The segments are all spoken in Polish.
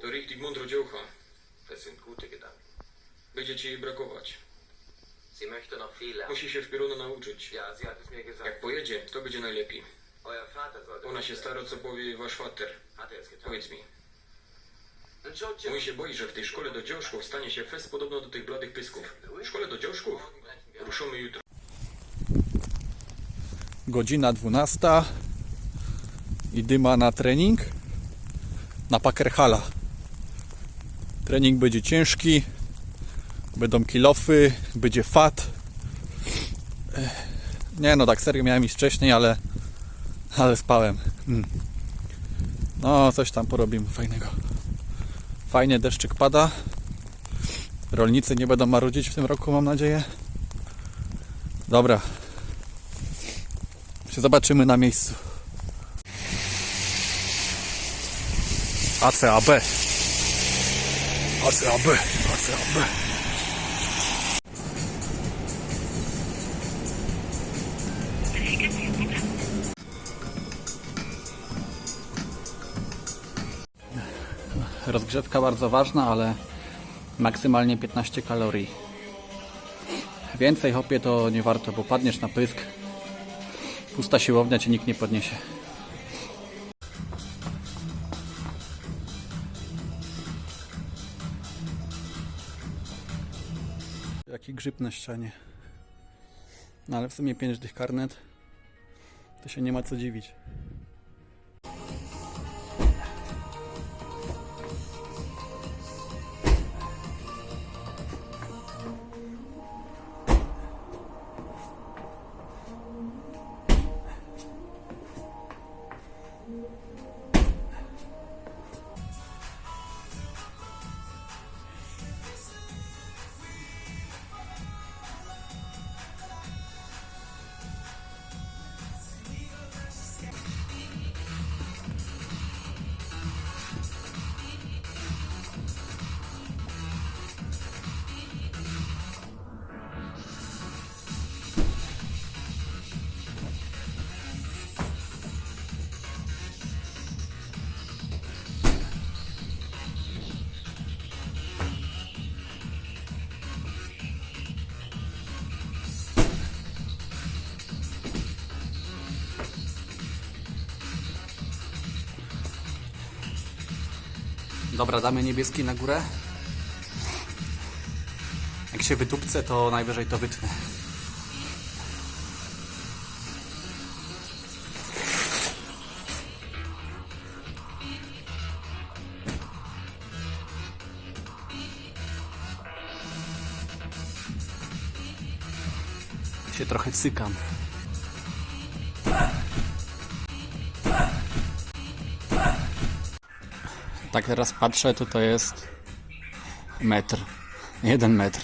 To richtig gute Gedanken. Będzie ci jej brakować. Musi się wpierw nauczyć. Jak pojedzie, to będzie najlepiej. Ona się stara, co powie wasz fater. Er? Powiedz mi. Mój się boi, że w tej szkole do dziołszków stanie się fest podobno do tych bladych pysków. W szkole do dziołszków? Ruszymy jutro. Godzina 12 i dyma na trening na Pakerhala. Trening będzie ciężki, będą kilofy, będzie fat. Nie no, tak serio miałem iść wcześniej, ale, ale spałem. Mm. No, coś tam porobimy fajnego. Fajnie deszczyk pada. Rolnicy nie będą marudzić w tym roku, mam nadzieję. Dobra, się zobaczymy na miejscu. ACAB. ACAB. ACAB. Rozgrzewka bardzo ważna, ale maksymalnie 15 kalorii. Więcej hopie to nie warto, bo padniesz na pysk. Pusta siłownia cię nikt nie podniesie. Jaki grzyb na ścianie. No ale w sumie 5 tych karnet. To się nie ma co dziwić. Dobra, damy niebieski na górę. Jak się wytupcę, to najwyżej to wytnę. Się trochę cykam. Tak teraz patrzę, to to jest metr. Jeden metr.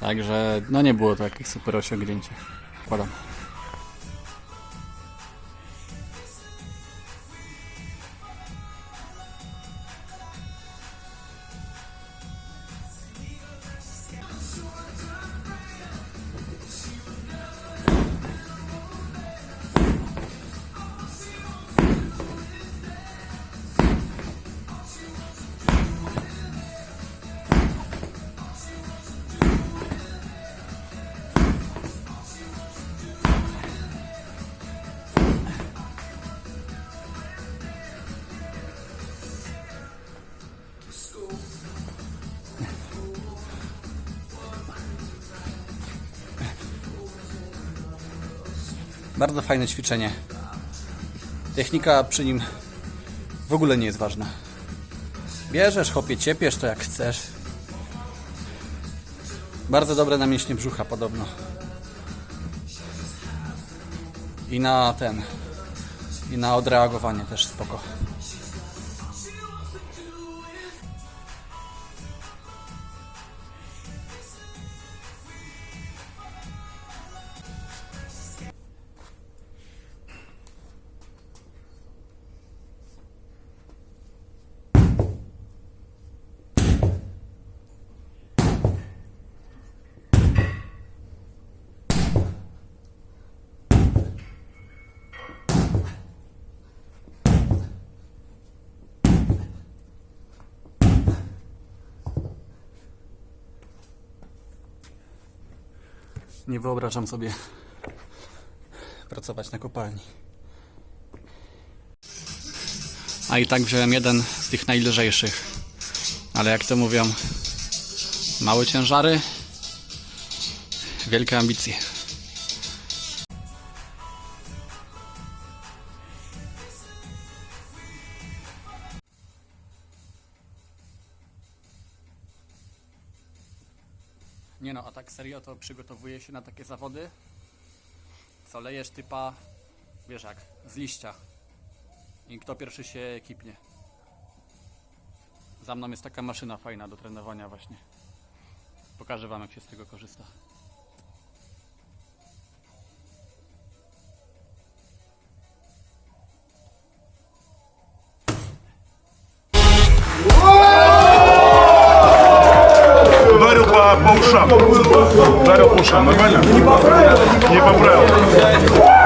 Także no nie było to jakieś super osiągnięcie. Wkładam. Bardzo fajne ćwiczenie. Technika przy nim w ogóle nie jest ważna. Bierzesz, chopie, ciepiesz to jak chcesz. Bardzo dobre na mięśnie brzucha podobno. I na ten. I na odreagowanie też spoko. Nie wyobrażam sobie pracować na kopalni. A i tak wziąłem jeden z tych najlżejszych. Ale jak to mówią, małe ciężary, wielkie ambicje. Nie no, a tak serio to przygotowuję się na takie zawody. Co lejesz typa, wiesz jak, z liścia. I kto pierwszy się kipnie. Za mną jest taka maszyna fajna do trenowania właśnie. Pokażę wam jak się z tego korzysta. Ушам. Ударил по ушам. Нормально? Не поправил. Не поправил.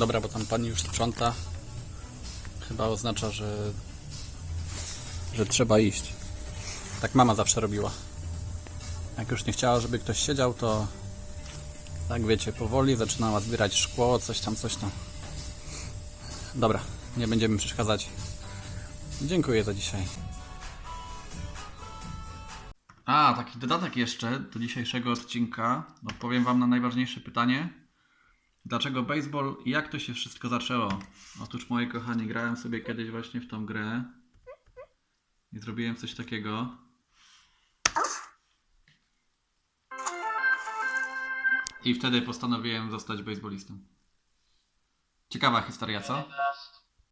Dobra, bo tam pani już sprząta. Chyba oznacza, że, że trzeba iść. Tak mama zawsze robiła. Jak już nie chciała, żeby ktoś siedział, to tak wiecie, powoli zaczynała zbierać szkło, coś tam, coś tam. Dobra, nie będziemy przeszkadzać. Dziękuję za dzisiaj. A, taki dodatek jeszcze do dzisiejszego odcinka. Odpowiem Wam na najważniejsze pytanie. Dlaczego baseball jak to się wszystko zaczęło? Otóż moi kochani, grałem sobie kiedyś właśnie w tą grę i zrobiłem coś takiego. I wtedy postanowiłem zostać baseballistą. Ciekawa historia, co?